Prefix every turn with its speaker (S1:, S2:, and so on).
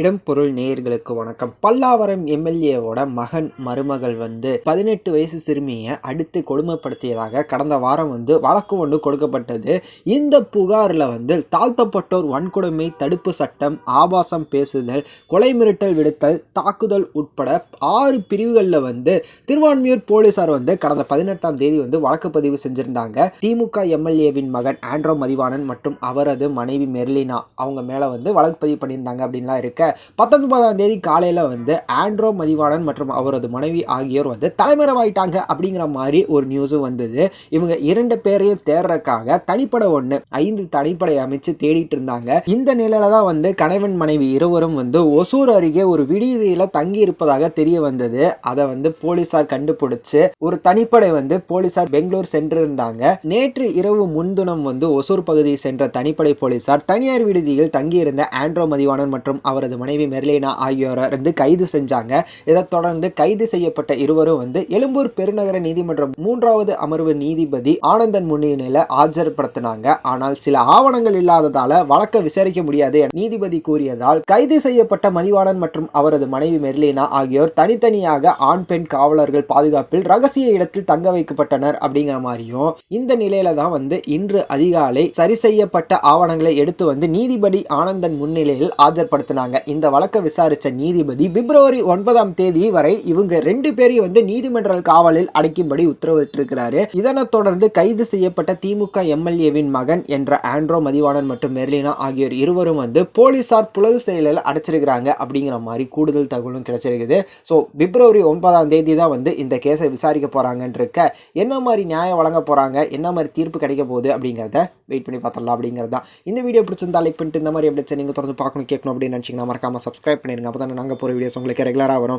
S1: இடம் பொருள் நேயர்களுக்கு வணக்கம். பல்லாவரம் எம்எல்ஏவோட மகன் மருமகள் வந்து பதினெட்டு வயசு சிறுமியை அடுத்து கொடுமைப்படுத்தியதாக கடந்த வாரம் வந்து வழக்கு ஒன்று கொடுக்கப்பட்டது. இந்த புகாரில் வந்து தாழ்த்தப்பட்டோர் வன்கொடுமை தடுப்பு சட்டம் ஆபாசம் பேசுதல் கொலை மிரட்டல் விடுத்தல் தாக்குதல் உட்பட ஆறு பிரிவுகளில் வந்து திருவான்மியூர் போலீசார் வந்து கடந்த பதினெட்டாம் தேதி வந்து வழக்கு பதிவு செஞ்சிருந்தாங்க. திமுக எம்எல்ஏவின் மகன் ஆண்ட்ரோ மதிவாணன் மற்றும் அவரது மனைவி மெர்லினா அவங்க மேலே வந்து வழக்கு பதிவு பண்ணியிருந்தாங்க அப்படின்லாம் இருக்க பத்தொன்பதாம் தேதி காலையில் வந்து ஆண்ட்ரோ மதிவாணன் மற்றும் அவரது மனைவி ஆகியோர் வந்து தலைமறைவாயிட்டாங்க அப்படிங்கிற மாதிரி ஒரு நியூஸும் வந்தது. இவங்க இரண்டு பேரையும் தேடுறக்காக தனிப்படை ஒன்று ஐந்து தனிப்படை அமைச்சு தேடிட்டு இருந்தாங்க. இந்த நிலையில தான் வந்து கணவன் மனைவி இருவரும் வந்து ஒசூர் அருகே ஒரு விடுதியில தங்கி இருப்பதாக தெரிய வந்தது. அதை வந்து போலீசார் கண்டுபிடிச்சு ஒரு தனிப்படை வந்து போலீசார் பெங்களூர் சென்றிருந்தாங்க. நேற்று இரவு முன்தினம் வந்து ஒசூர் பகுதியை சென்ற தனிப்படை போலீசார் தனியார் விடுதியில் தங்கியிருந்த ஆண்ட்ரோ மதிவாணன் மற்றும் அவரது மனைவி மெர்லினா ஆகியோரை வந்து கைது செஞ்சாங்க. இதைத் தொடர்ந்து கைது செய்யப்பட்ட இருவரும் வந்து எழும்பூர் பெருநகர நீதிமன்றம் மூன்றாவது அமர்வு நீதிபதி ஆனந்தன் முன்னிலையில் ஆஜர்படுத்தினாங்க. ஆனால் சில ஆவணங்கள் இல்லாததால வழக்கை விசாரிக்க முடியாது நீதிபதி கூறியதால் கைது செய்யப்பட்ட மதிவாணன் மற்றும் அவரது மனைவி மெர்லினா ஆகியோர் தனித்தனியாக ஆண் பெண் காவலர்கள் பாதுகாப்பில் ரகசிய இடத்தில் தங்க வைக்கப்பட்டனர் அப்படிங்கிற மாதிரியும் இந்த நிலையில தான் வந்து இன்று அதிகாலை சரி செய்யப்பட்ட ஆவணங்களை எடுத்து வந்து நீதிபதி ஆனந்தன் முன்னிலையில் ஆஜர்படுத்தினாங்க. இந்த வழக்கை விசாரித்த நீதிபதி பிப்ரவரி ஒன்பதாம் தேதி வரை இவங்க ரெண்டு பேரையும் வந்து நீதிமன்ற காவலில் அடைக்கும்படி உத்தரவிட்டிருக்கிறாரு. இதனைத் தொடர்ந்து கைது செய்யப்பட்ட திமுக எம்எல்ஏவின் மகன் என்ற ஆண்ட்ரோ மதிவாணன் மற்றும் மெர்லினா ஆகியோர் இருவரும் வந்து போலீசார் புழல் செயலில் அடைச்சிருக்கிறாங்க அப்படிங்கிற மாதிரி கூடுதல் தகவலும் கிடைச்சிருக்குது. ஸோ பிப்ரவரி ஒன்பதாம் தேதி தான் வந்து இந்த கேஸை விசாரிக்க போறாங்கன்னு இருக்க என்ன மாதிரி நியாயம் வழங்க போறாங்க என்ன மாதிரி தீர்ப்பு கிடைக்க போகுது அப்படிங்கிறத வெயிட் பண்ணி பார்த்துடலாம் அப்படிங்கிறது தான். இந்த வீடியோ பிடிச்சிருந்தா லைக் பண்ணிட்டு இந்த மாதிரி எப்படி நீங்கள் தொடர்ந்து பார்க்கணும் கேட்கணும் அப்படின்னு நினச்சிங்கன்னா மறக்காமல் சப்ஸ்கிரைப் பண்ணிடுங்க. அப்போ தான் நாங்கள் போகிற வீடியோஸ் உங்களுக்கு ரெகுலராக வரும்.